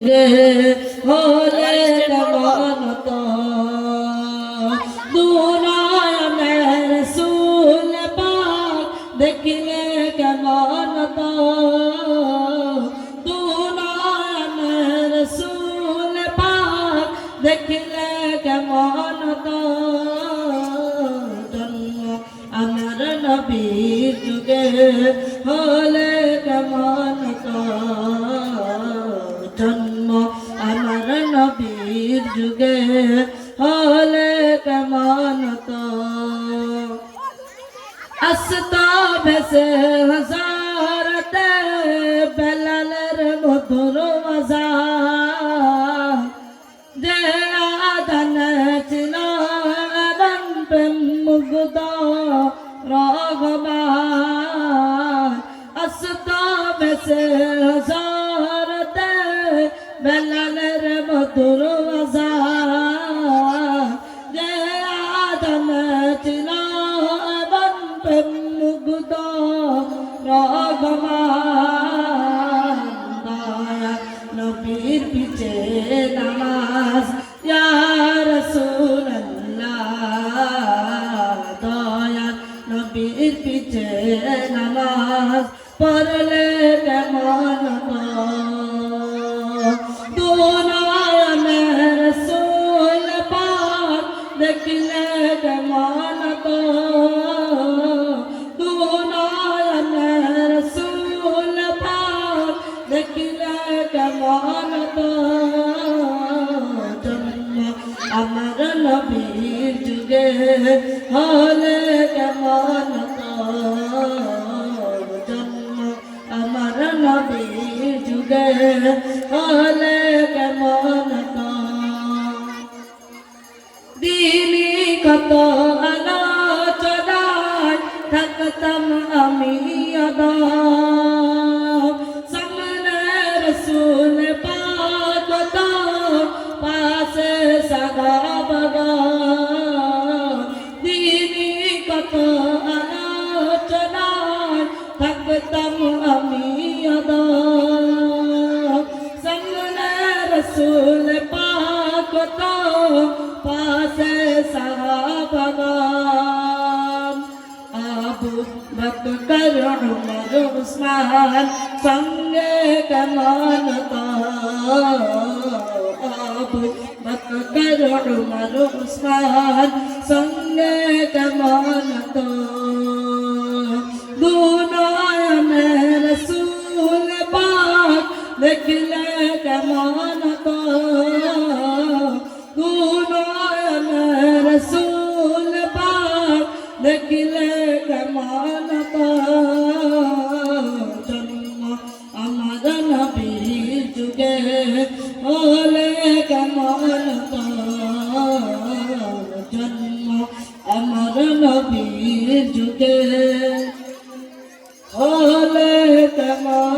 রে হলে কেমন তো দুনায়নের সুল পাক দেখিলে কেমন তো দুনায়নের সুল পাক দেখিলে কেমন হলে কেমন তো? আসতা ভেসে হাজারতে বেলালের মধুর মজা। যে আদান ছিল এমন প্রেম মুগ্ধ রগমান আসতা ভেসে হাজারতে বেলালের মধুর পিছে নামাজ পড়লে কেমন দেখলে কেমন রসুল পাক দেখলে কেমন জন্ম আমার নবীর যুগে হলে কেমন যুগে হলে কেমন দিনী কত আলোচনায় থাকতাম আমি সামনে রসুল পাক তো পাশে সদা বগা দিনী কত আলোচনায় থাকতাম আমি অদা রসুল পাক তো পাশে সাহাবাগান আবু বকর উমর উসমান সঙ্গে কেমন আবু বকর উমর উসমান সঙ্গে কেমন তো দুনায়নের রসুল পাক দেখলে কেমন দেখিলে কেমন জন্ম আমার নবী যুগে ওলে কেমন জন্ম আমার নবী যুগে ওলে কেমন